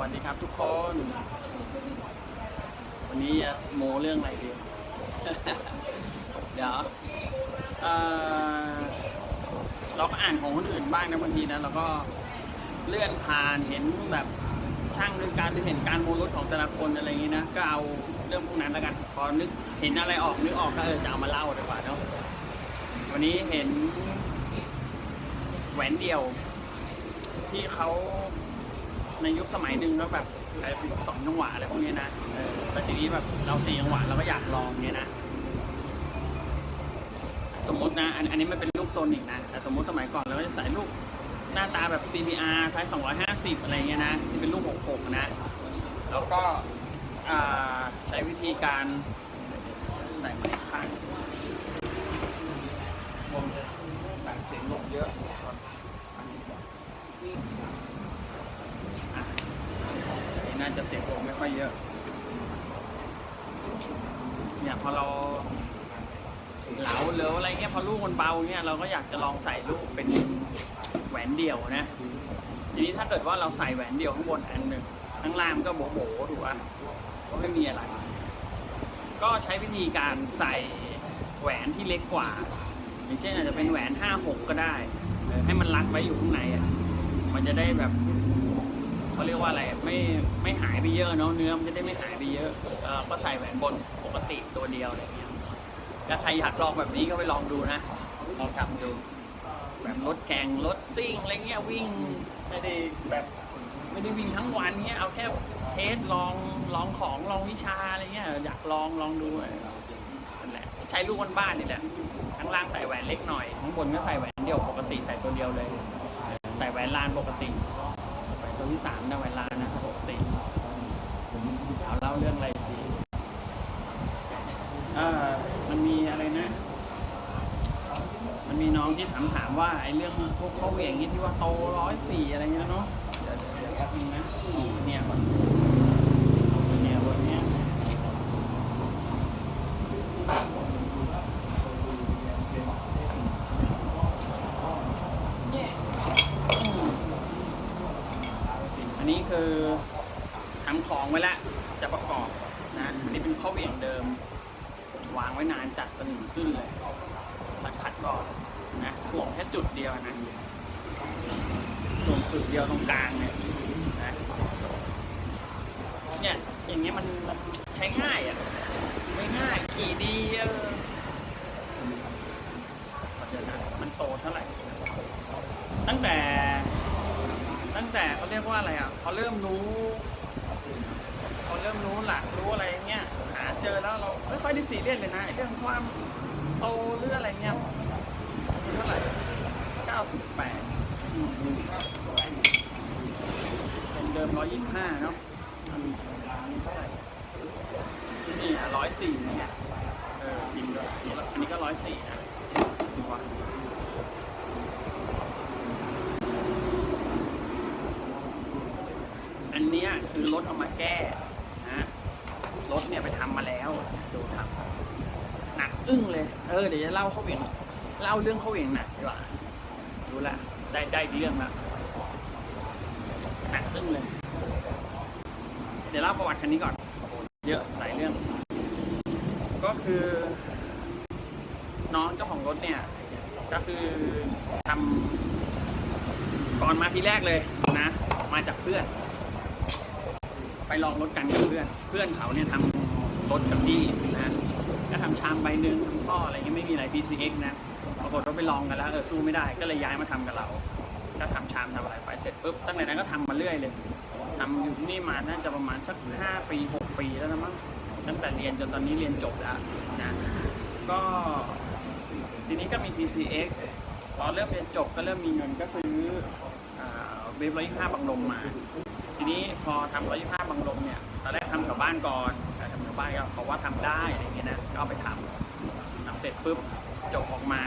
วัสดีครับทุกคน วันนี้จะโมเรื่องอะไรดี เดี๋ยวเอ่อเราก็อ่านของคนอื่นบ้างนะบางทีนะเราก็เลื่อนผ่านเห็นแบบช่างด้วยการหรือเห็นการโมรถของแต่ละคนอะไรอย่างนี้นะก็เอาเรื่องพวกนั้นแล้วกันพอนึกเห็นอะไรออกนึกออกก็เออจะเอามาเล่าดีกว่าเนาะวันนี้เห็นแหวนเดียว ที่เขา ในยุคสมัยหนึ่งก็แบบไอ้สองจังหวะอะไรพวกนี้นะเออแต่ทีนี้แบบเราสี่จังหวะเราก็อยากลองเนี่ยนะสมมตินะอันอันนี้มันเป็นลูกโซนิกนะแต่สมมติสมัยก่อนเราก็จะใส่ลูกหน้าตาแบบ CBR ไทย250 อะไรเงี้ยนะที่เป็นลูก66 นะ แล้วก็ใช้วิธีการใส่ไม้ข้างแต่งเสียงลงเยอะ น่าจะเสียงลงไม่ค่อยเยอะ เนี่ยพอเราเหลาเหลวออะไรเงี้ยพอลูกมันเบาเนี่ยเราก็อยากจะลองใส่ลูกเป็นแหวนเดี่ยวนะ ทีนี้ถ้าเกิดว่าเราใส่แหวนเดี่ยวข้างบนอันหนึ่งข้างล่างก็โบโบถูกป่ะก็ไม่มีอะไร ก็ใช้วิธีการใส่แหวนที่เล็กกว่า อย่างเช่นอาจจะเป็นแหวนห้าหกก็ได้ ให้มันรัดไว้อยู่ข้างในอะมันจะได้แบบ เขาเรียกว่าอะไรไม่ไม่หายไปเยอะเนาะเนื้อมันจะได้ไม่หายไปเยอะเออก็ใส่แหวนบนปกติตัวเดียวอะไรเงี้ยถ้าใครอยากลองแบบนี้ก็ไปลองดูนะลองทำดูแบบรถแข่งรถซิ่งอะไรเงี้ยวิ่งไม่ได้แบบไม่ได้วิ่งทั้งวันเงี้ยเอาแค่เทสลองลองของลองวิชาอะไรเงี้ยอยากลองลองดูนั่นแหละใช้ลูกบ้านๆนี่แหละข้างล่างใส่แหวนเล็กหน่อยข้างบนก็ใส่แหวนเดียวปกติใส่ตัวเดียวเลย ใส่แหวนลานปกติ วนตัวที่สามนะแหวนลานนะปกติเอาเล่าเรื่องอะไรดีเออมันมีอะไรนะ มันมีน้องที่ถามถามว่าไอ้เรื่องพวกเขาเหวี่ยงนี่ที่ว่าโตร้อยสี่อะไรเงี้ยเนาะเดี๋ยวเดี๋ยวแป๊บนึงนะนี่เนี่ยก่อนเนี่ยบนเนี้ยอืมอันนี้คือทำของไว้แล้วจะประกอบนะอันนี้เป็นข้อเหวี่ยงเดิม วางไว้นานจัดตะหนึ่งขึ้นเลยตัดขัดก่อนนะถ่วงแค่จุดเดียวนะถ่วงจุดเดียวตรงกลางเนี่ยนะเนี่ยอย่างเงี้ยมันมันใช้ง่ายอะไม่ง่ายขี่ดีเออเดี๋ยวนะมันโตเท่าไหร่ ตั้งแต่ ตั้งแต่เขาเรียกว่าอะไรอะเขาเริ่มรู้พอเริ่มรู้หลักรู้อะไรเงี้ยหาเจอแล้วเรา ค่อยได้ซีเรียสเลยนะไอ้เรื่องความโตหรืออะไรเงี้ยเท่าไหร่98อืมเป็นเดิม125เนาะอันนี้เท่าไหร่นี่อะ104เนี่ยเออจริงด้วยอันนี้ก็104นะดูว่าอันเนี้ยคือรถเอามาแก้นะรถเนี่ยไปทำมาแล้วดูทำหนัก อึ้งเลย เออเดี๋ยวจะเล่าเขาเหวี่ยงเล่าเรื่องเขาเหวี่ยงหนักดีกว่าดูละได้ได้เรื่องละหนักอึ้งเลย เดี๋ยวเล่าประวัติคันนี้ก่อน เยอะหลายเรื่อง ก็คือ น้องเจ้าของรถเนี่ย ก็คือทำก่อนมาทีแรกเลยนะ มาจากเพื่อน ไปลองรถกันกับเพื่อน เพื่อนเขาเนี่ยทำรถกับพี่นะ ทำชามใบหนึ่งทำท่ออะไรเงี้ยไม่มีอะไร PCX นะปรากฏว่าไปลองกันแล้วเออสู้ไม่ได้ก็เลยย้ายมาทำกับเราก็ทำชามทำอะไรไปเสร็จปุ๊บตั้งแต่นั้นก็ทำมาเรื่อยเลยทำอยู่ที่นี่มาน่าจะประมาณสักห้าปีหกปีแล้วนะมั้งตั้งแต่เรียนจนตอนนี้เรียนจบแล้วนะก็ทีนี้ก็มี PCX พอเริ่มเรียนจบก็เริ่มมีเงินก็ซื้อเวฟร้อยห้าบังลมมา ทีนี้พอทำร้อยห้าบังลมเนี่ยตอนแรกทำแถวบ้านก่อน แต่ทำแถวบ้านก็เขาว่าทำได้อะไรเงี้ยนะก็เอาไปทำทำเสร็จปุ๊บจบออกมา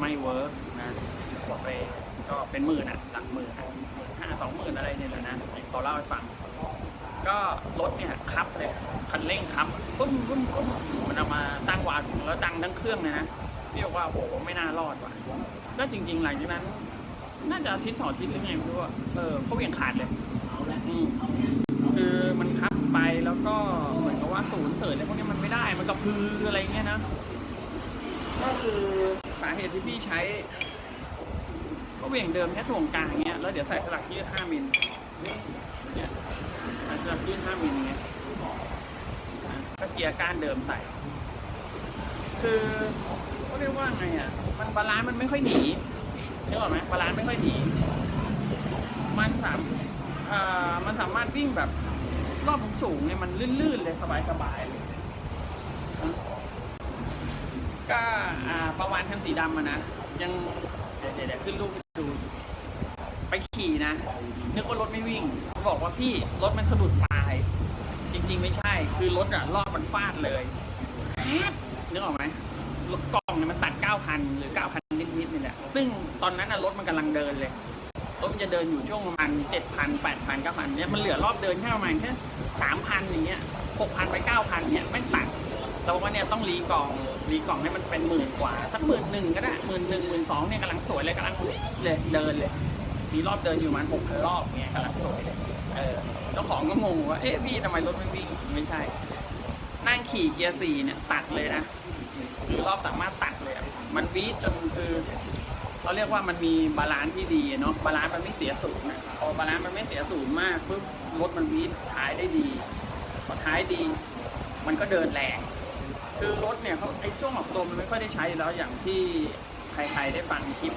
ไม่เวิร์กนะหมดไปก็เป็นหมื่นอะหลักหมื่นอะหมื่นห้าสองหมื่นอะไรเนี่ยนะเขาเล่าให้ฟัง ก็รถเนี่ยคับเลยคันเร่งคับปึ้มปึ้มปึ้มมันเอามาตั้งวาล์วแล้วดังทั้งเครื่องเลยนะพี่บอกว่าโอ้โหไม่น่ารอดว่ะก็จริง ๆ หลังจากนั้น น่าจะอาทิตย์สองอาทิตย์หรือไงไม่รู้อะเออเขาเหวี่ยงขาดเลยอืมคือมันคับไปแล้วก็ กระพืออะไรเงี้ยนะ ก็คือสาเหตุที่พี่ใช้ ก็เหวี่ยงเดิมแค่ถ่วงกลางเงี้ยแล้วเดี๋ยวใส่สลักยืด5มิลเนี่ยใส่สลักยืด5มิลเงี้ยก็เจียก้านเดิมใส่ คือก็เรียกว่าไงอะมันบาลานซ์มันไม่ค่อยหนีนึกออกไหมบาลานซ์ไม่ค่อยหนีมันสามมันสามารถวิ่งแบบรอบสูงเนี่ยมันลื่นๆเลยสบายๆเลย ก็อ่าประวานคันสีดำอะนะ ยังเดี๋ยวเดี๋ยวเดี๋ยวขึ้นรูปให้ดู ไปขี่นะ นึกว่ารถไม่วิ่งเขาบอกว่าพี่รถมันสะดุดปลาย จริง ๆ ไม่ใช่ คือรถอะรอบมันฟาดเลยแป๊บนึกออกไหมรถกล้องเนี่ยมันตัด 9,000 หรือ 9,000 นิดๆนี่แหละ ซึ่งตอนนั้นอะรถมันกำลังเดินเลย รถมันจะเดินอยู่ช่วงประมาณ 7,000 8,000 9,000เนี่ยมันเหลือรอบเดินแค่ประมาณแค่3,000อย่างเงี้ย6,000 ไป 9,000เนี่ยไม่ตัด เราว่าเนี่ยต้องรีกล่องรีกล่องให้มันเป็นหมื่นกว่าสักหมื่นหนึ่งก็ได้หมื่นหนึ่งหมื่นสองเนี่ยกำลังสวยเลยกำลังเลยเดินเลย มีรอบเดินอยู่ประมันหกพันรอบเนี่ยกำลังสวยเลยเออเจ้าของก็งงว่าเอ๊ะพี่ทำไมรถไม่วิ่งไม่ใช่ นั่งขี่เกียร์สี่เนี่ยตัดเลยนะคือรอบสามารถตัดเลยอะมันวีดจนคือเขาเรียกว่ามันมีบาลานซ์ที่ดีเนาะบาลานซ์มันไม่เสียศูนย์นะพอบาลานซ์มันไม่เสียศูนย์มากปุ๊บรถมันวีดท้ายได้ดีพอท้ายดี มันก็เดินแรง คือรถเนี่ยเขาไอ้ช่วงออกตัวมันไม่ค่อยได้ใช้แล้วอย่างที่ใครๆได้ฟังคลิป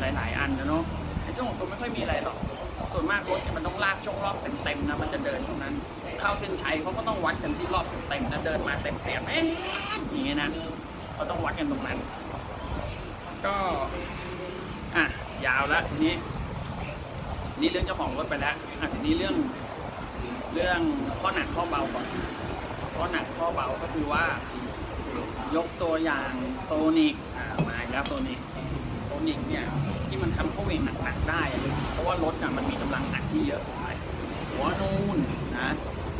หลายๆ อันนะเนาะไอ้ช่วงออกตัวไม่ค่อยมีอะไรหรอก ส่วนมากรถเนี่ยมันต้องลากช่วงรอบเต็มๆนะมันจะเดินตรงนั้น เข้าเส้นชัยเขาก็ต้องวัดกันที่รอบเต็มๆนะเดินมาเต็มเสียบเอ๊ะอย่างเงี้ยนะเขาต้องวัดกันตรงนั้น ก็อะยาวแล้วทีนี้นี่เรื่องเจ้าของรถไปแล้วอะทีนี้เรื่องเรื่องข้อหนักข้อเบาก่อนข้อหนักข้อเบาก็คือว่า ยกตัวอย่างโซนิกมาอีกแล้วโซนิกโซนิกเนี่ยที่มันทำเข้าเวงหนักๆได้ เพราะว่ารถอะมันมีกำลังอัดที่เยอะหัวนูนนะ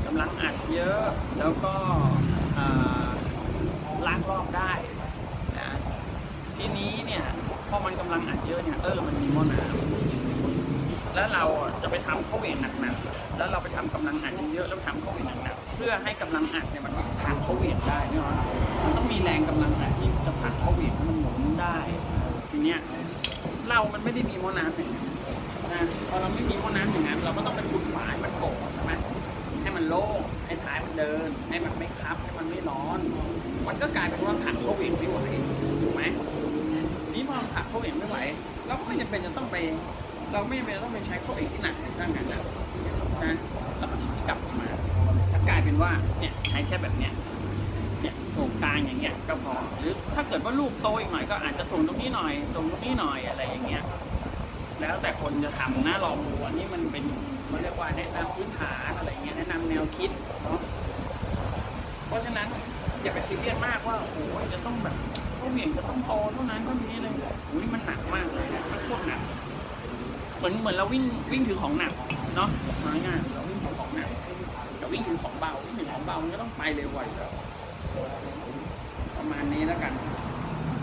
กำลังอัดเยอะแล้วก็อ่าลากรอบได้นะทีนี้เนี่ยพอมันกำลังอัดเยอะเนี่ยเออมันมีมอน้ำแล้วเราจะไปทำเข้าเวงหนักๆแล้วเราไปทำกำลังอัดเยอะๆแล้วทำเข้าเวงหนักๆเพื่อให้กำลังอัดเนี่ยมันผลักเข้าเวงได้เนี่ยนะ ต้องมีแรงกำลังอัดที่จะผลักเขาเวงให้มันหมุนได้ทีเนี้ยเรามันไม่ได้มีหม้อน้ำอย่างนั้นนะพอเราไม่มีหม้อน้ำอย่างนั้น เราก็ต้องไปขุดฝายมันโป่งใช่ไหมให้มันโล่งให้ท้ายมันเดิน ให้มันไม่คับให้มันไม่ร้อน มันก็กลายเป็นว่าผักเขาเองไม่ไหวถูกไหมนี่พอผักเขาเองไม่ไหวเราก็ไม่จำเป็นจะต้องไป เราไม่จำเป็นจะต้องไปใช้เขาเองที่หนักในช่างงานนะนะแล้วก็ถอยกลับมาแล้วกลายเป็นว่าเนี่ยใช้แค่แบบเนี้ย เนี่ยถ่งกลางอย่างเงี้ยก็พอหรือถ้าเกิดว่าลูกโตอีกหน่อยก็อาจจะถ่งตรงนี้หน่อยตรงตรงนี้หน่อยอะไรอย่างเงี้ยแล้วแต่คนจะทำนะลองดูอันนี้มันเป็นมันเรียกว่าแนะนำพื้นฐานอะไรเงี้ยแนะนำแนวคิดเนาะเพราะฉะนั้นอย่าไปซีเรียสมากว่าโอ้ยจะต้องแบบผู้เหวี่ยงจะต้องโตเท่านั้นเท่านี้เลยโอ้ยมันหนักมากเลยนะมันโคตรหนักเหมือนเหมือนเราวิ่งวิ่งถือของหนักเนาะเอาง่ายๆเราวิ่งถือของหนักกับวิ่งถือของเบาวิ่งถือของเบามันก็ต้องไปเร็วกว่าอยู่แล้ว ประมาณนี้แล้วกัน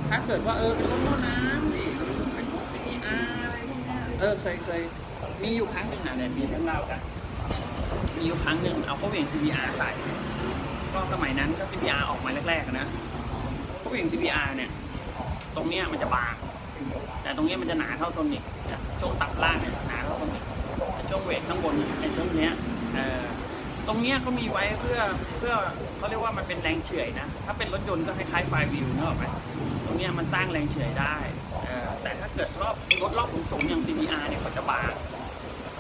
ถ้าเกิดว่าเออเป็นรถหม้อน้ำนี่เป็นพวก CBR อะไรพวกเนี้ยเออเคยเคยมีอยู่ครั้งหนึ่งอะเนี่ยมีเรื่องเล่ากัน มีอยู่ครั้งหนึ่งเอาเขาเวียง CBR ใส่ก็สมัยนั้นก็ CBR อาร์ออกมาแรกๆนะเขาเวียง CBR เนี่ย ตรงเนี้ยมันจะบางแต่ตรงเนี้ยมันจะหนาเท่าโซนิกช่วงตับล่างเนี่ยหนาเท่าโซนิกช่วงเวทข้างบนเนี่ยไอ้ช่วงเนี้ยเออ ตรงเนี้ยเขามีไว้เพื่อเพื่อเขาเรียกว่ามันเป็นแรงเฉื่อยนะ ถ้าเป็นรถยนต์ก็คล้ายๆไฟวิวเนอะไหมตรงเนี้ยมันสร้างแรงเฉื่อยได้แต่ถ้าเกิดรอบรถรอบสูงอย่าง CBR เนี่ยเขาจะบาง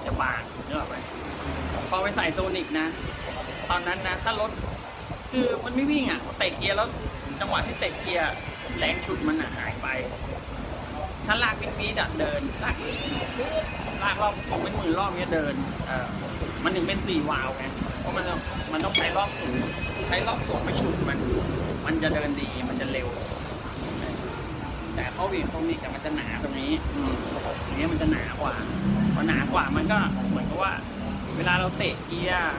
จะบางเนอะไหมพอไปใส่โซนิกนะ ตอนนั้นนะถ้ารถคือมันไม่วิ่งอะเตะเกียร์แล้วจังหวะที่เตะเกียร์แรงฉุดมันหายไป ถ้าลากบิ๊กบีดเดินลากลากรอบสองเป็นหมื่นรอบเนี้ยเดินเออมันถึงเป็นสี่วาล์วไง เพราะมันต้องมันต้องใช้รอบสูงใช้รอบสูงไม่ฉุดมัน มันจะเดินดีมันจะเร็ว แต่ข้อวีโซนิกอะมันจะหนาตรงนี้ อืมตรงนี้มันจะหนากว่าพอหนากว่ามันก็เหมือนกับว่า เวลาเราเตะเกียร์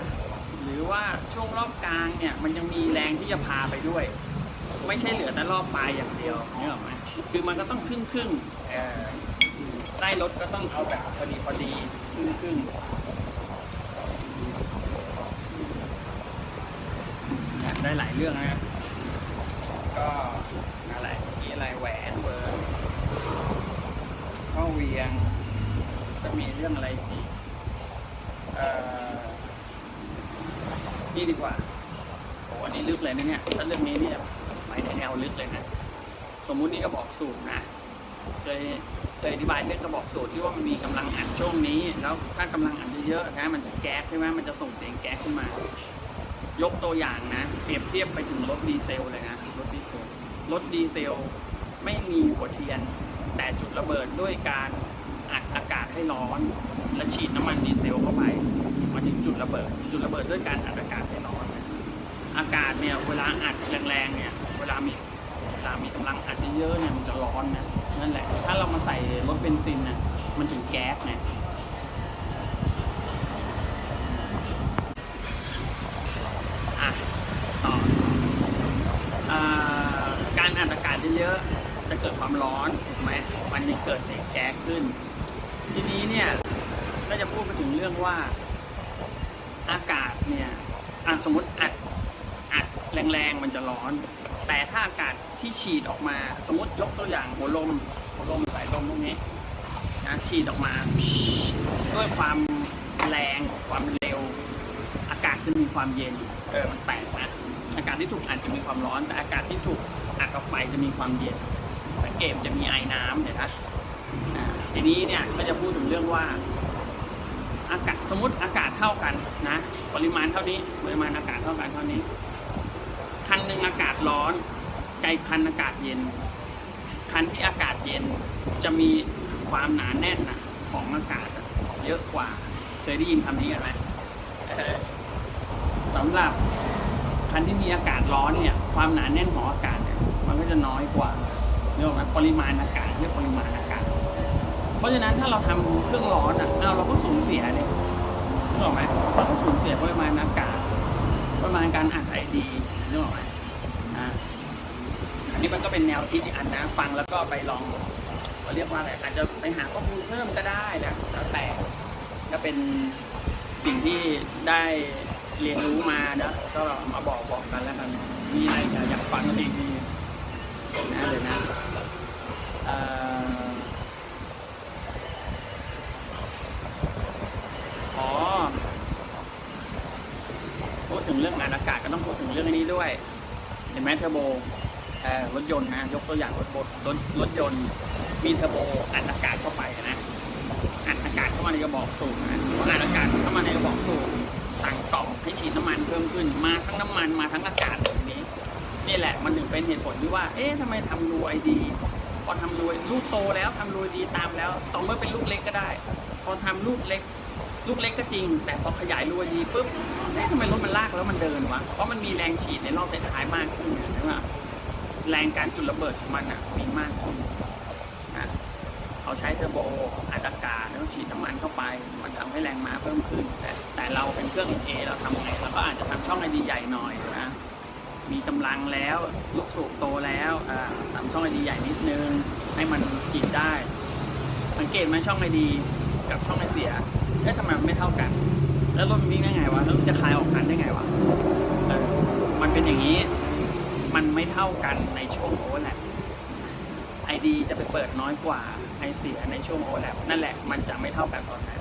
หรือว่าช่วงรอบกลางเนี่ย มันยังมีแรงที่จะพาไปด้วย ไม่ใช่เหลือแต่รอบปลายอย่างเดียวเนี่ยหรอไหมคือมันก็ต้องครึ่งครึ่งๆเอ่อได้รถก็ต้องเอาแบบพอดีพอดีครึ่งครึ่ง ๆหลายเรื่องนะครับ ก็อะไรมีอะไรแหวนเบอร์ข้อเวียงจะมีเรื่องอะไรอีกเอ่อนี่ดีกว่าโอ้อันนี้ลึกเลยนะเนี่ย ถ้าเรื่องนี้เนี่ยไปในแนวลึกเลยนะ สมมุตินี่ก็บอกสูตรนะ เคยเคยอธิบายเรื่องกระบอกสูตรที่ว่ามันมีกำลังอัดช่วงนี้ แล้วถ้ากำลังอัดเยอะๆนะมันจะแก๊สใช่ไหมมันจะส่งเสียงแก๊สขึ้นมา ยกตัวอย่างนะ เปรียบเทียบไปถึงรถดีเซลเลยนะรถดีเซลรถดีเซลไม่มีหัวเทียน แต่จุดระเบิดด้วยการอัดอากาศให้ร้อน และฉีดน้ำมันดีเซลเข้าไปมาถึงจุดระเบิด จุดระเบิดด้วยการอัดอากาศให้ร้อนอากาศเนี่ยเวลาอัดแรงๆเนี่ยเวลามีเวลามีกำลังอัดเยอะๆเนี่ยมันจะร้อนนะนั่นแหละถ้าเรามาใส่รถเบนซินนะมันถึงแก๊สไงอะต่ออ่าการอัดอากาศ เยอะๆ จะเกิดความร้อนถูกไหมมันยังเกิดเสียงแก๊สขึ้น ทีนี้เนี่ยก็จะพูดไปถึงเรื่องว่าอากาศเนี่ยสมมติอัดอัดแรงๆมันจะร้อน แต่ถ้าอากาศที่ฉีดออกมา สมมติยกตัวอย่างหัวลมหัวลมสายลมพวกนี้นะฉีดออกมาด้วยความแรงความเร็ว อากาศจะมีความเย็นเออมันแปลกนะอากาศที่ถูกอัดจะมีความร้อน แต่อากาศที่ถูก อัดออกไปจะมีความเย็นสังเกตจะมีไอ้น้ำเห็นไหมอ่าทีนี้เนี่ยก็จะพูดถึงเรื่องว่า อากาศสมมติอากาศเท่ากันนะ ปริมาณเท่านี้ปริมาณอากาศเท่ากันเท่านี้ คันหนึ่งอากาศร้อนไกลคันอากาศเย็น คันที่อากาศเย็นจะมีความหนาแน่นนะของอากาศเยอะกว่า เคยได้ยินคำนี้กันไหมสำหรับคันที่มีอากาศร้อนเนี่ย ความหนาแน่นของอากาศ มันก็จะน้อยกว่าเรียกว่าปริมาณอากาศเรียกปริมาณอากาศ เพราะฉะนั้นถ้าเราทำเครื่องร้อนอะเอาเราก็สูญเสียเลยนึกออกไหมเราก็สูญเสียปริมาณอากาศปริมาณการอัดไอดีนึกออกไหมอ่าอันนี้มันก็เป็นแนวคิดอีกอันนะฟังแล้วก็ไปลองเราเรียกว่าอะไรอาจจะไปหาข้อมูลเพิ่มก็ได้นะแล้วแต่ก็เป็นสิ่งที่ได้เรียนรู้มานะก็มาบอกบอกกันแล้วกันมีอะไรอยากฟังกันอีกดีนะเดี๋ยวนะเอ่อ อ๋อ พูดถึงเรื่องงานอากาศก็ต้องพูดถึงเรื่องอันนี้ ด้วย เห็นไหมเทอร์โบรถยนต์นะยกตัวอย่างรถบดรถรถยนต์มีเทอร์โบอัดอากาศเข้าไปนะอัดอากาศเข้ามาในกระบอกสูบนะพออัดอากาศเข้ามาในกระบอกสูบสั่งกล่อให้ฉีดน้ำมันเพิ่มขึ้นมาทั้งน้ำมันมาทั้งอากาศแบบนี้นี่แหละมันถึงเป็นเหตุผลที่ว่า เอ๊ะทำไมทำรูไอดี พอทำรูลูกโตแล้วทำรูดีตามแล้ว ต่อเมื่อเป็นลูกเล็กก็ได้ พอทำลูกเล็ก ลูกเล็กก็จริง แต่พอขยายรูดีปุ๊บเอ๊ะทำไมรถมันลากแล้วมันเดินวะ เพราะมันมีแรงฉีดในรอบท้ายมากขึ้นใช่ไหมแรงการจุดระเบิดของมันอะมีมากขึ้นนะเขาใช้เทอร์โบอัดอากาศแล้วฉีดน้ำมันเข้าไป มันทำให้แรงม้าเพิ่มขึ้น แต่แต่เราเป็นเครื่องเอเราทำไงเราก็อาจจะทำช่องไอดีใหญ่หน่อยนะมีกำลังแล้วลูกสูบโตแล้วอ่าทำช่องไอดีใหญ่นิดนึงให้มันฉีดได้ สังเกตไหมช่องไอดีกับช่องไอเสีย อ๊ะทำไมมันไม่เท่ากัน แล้วรถมันวิ่งได้ไงวะ แล้วมันจะคลายออกกันได้ไงวะมันเป็นอย่างนี้ มันไม่เท่ากันในช่วงโอเวอร์แลปไอดีจะไปเปิดน้อยกว่าไอเสียในช่วงโอเวอร์แลปนั่นแหละ มันจะไม่เท่ากันตอนนั้น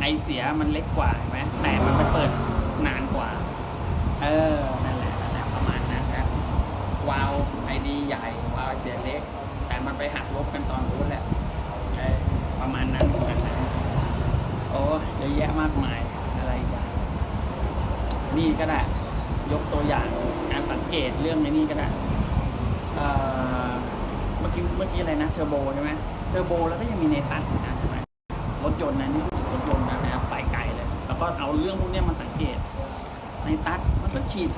ไอเสียมันเล็กกว่าเห็นไหมแต่มันไปเปิดนานกว่า เออ นั่นแหละนั่นแหละประมาณนั้นครับวาวไอดีใหญ่วาวไอเสียเล็ก แต่มันไปหักลบกันตอนรู้นแหละ ประมาณนั้นประมาณนั้นโอ้เยอะแยะมากมายอะไรอีกันนี่ก็ได้ ยกตัวอย่างการสังเกตเรื่องในนี่ก็ได้เมื่อกี้เมื่อกี้อะไรนะเทอร์โบใช่ไหมเทอร์โบแล้วก็ยังมีในตันนะใช่ไหมรถยนต์นะนี่รถยนต์นะนะไปไกลเลย แล้วก็เอาเรื่องพวกนี้มาสังเกตในตัดมันก็ฉีด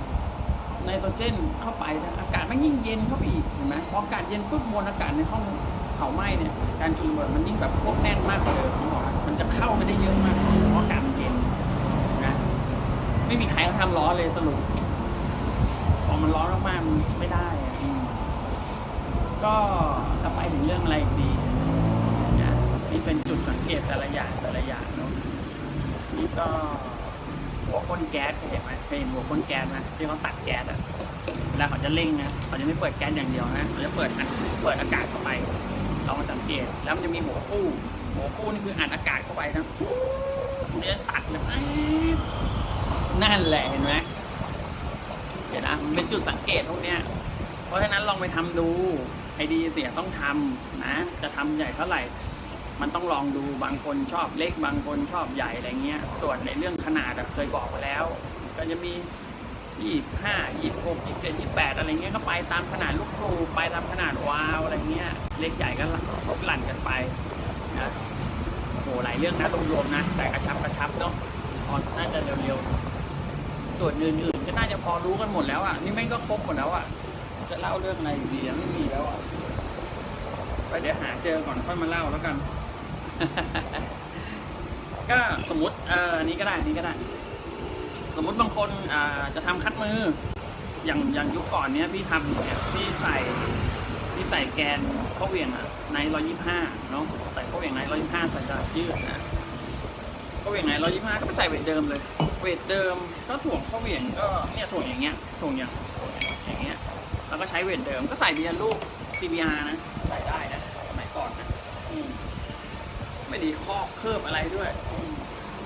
ไนโตรเจนเข้าไปนะอากาศมันยิ่งเย็นเข้าไปอีกเห็นไหมพออากาศเย็นปุ๊บมวลอากาศในห้องเผาไหม้เนี่ยการจุลระเบิดมันยิ่งแบบควบแน่นมากเดิมผมบอกมันจะเข้าไปได้เยอะมากเพราะอากาศมันเย็นนะไม่มีใครเขาทำร้อนเลยสรุปพอมันร้อนมากๆมันไม่ได้อะก็จะไปถึงเรื่องอะไรอีกดีนะนี่เป็นจุดสังเกตแต่ละอย่างแต่ละอย่างเนาะนี่ก็ หัวพ่นแก๊สเห็นไหมเคยเห็นหัวพ่นแก๊สไหมที่เขาตัดแก๊สอะเวลาเขาจะเร่งนะเขาจะไม่เปิดแก๊สอย่างเดียวนะเขาจะเปิดอัดเปิดอากาศเข้าไปลองมาสังเกตแล้วมันจะมีหัวฟู่หัวฟู่นี่คืออัดอากาศเข้าไปนะฟู่เนี่ยตัดเลยนั่นแหละเห็นไหมเห็นนะมันเป็นจุดสังเกตพวกเนี้ยเพราะฉะนั้นลองไปทำดูไอดีเสียต้องทำนะ จะทำใหญ่เท่าไหร่ มันต้องลองดูบางคนชอบเล็กบางคนชอบใหญ่อะไรเงี้ย ส่วนในเรื่องขนาดเคยบอกไปแล้ว ก็จะมียี่ห้ายี่หกยี่เจ็ดยี่แปดอะไรเงี้ยก็ไปตามขนาดลูกสูบไปตามขนาดวาวอะไรเงี้ยเล็กใหญ่ก็หลั่นกันไปนะโหหลายเรื่องนะรวมๆนะ แต่กระชับกระชับเนาะพอน่าจะเร็วๆ ส่วนอื่นๆก็น่าจะพอรู้กันหมดแล้วอะนี่แม่งก็ครบหมดแล้วอะจะเล่าเรื่องอะไรอยู่ดีไม่มีแล้วอะไปเดี๋ยวหาเจอก่อนค่อยมาเล่าแล้วกัน ก็สมมติเอออันนี้ก็ได้อันนี้ก็ได้ สมมติบางคนอ่าจะทำคัดมือ อย่างอย่างยุคก่อนเนี้ยพี่ทำอย่างเงี้ยพี่ใส่พี่ใส่แกนข้อเวี่ยงอะในร้อยยี่ห้าเนาะใส่ข้อเวี่ยงในร้อยยี่ห้าใส่กระดาษยืดนะข้อเวี่ยงในร้อยยี่ห้าก็ไปใส่เวทเดิมเลย เวทเดิมก็ถ่วงข้อเวี่ยงก็เนี่ยถ่วงอย่างเงี้ยถ่วงอย่างอย่างเงี้ยแล้วก็ใช้เวทเดิมก็ใส่เบียร์ลูก CBR นะ ใส่ได้นะสมัยก่อนนะอืม ไม่ไดีข้อเคลือบอะไรด้วย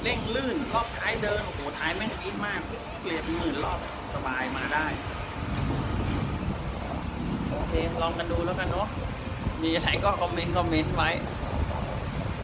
เร่งลื่นรอบท้ายเดินโอ้โหท้ายแม่งอีทมากเกลียดเป็นหมื่นรอบสบายมาได้โอเคลองกันดูแล้วกันเนาะมีอะไรก็คอมเมนต์คอมเมนต์ไว้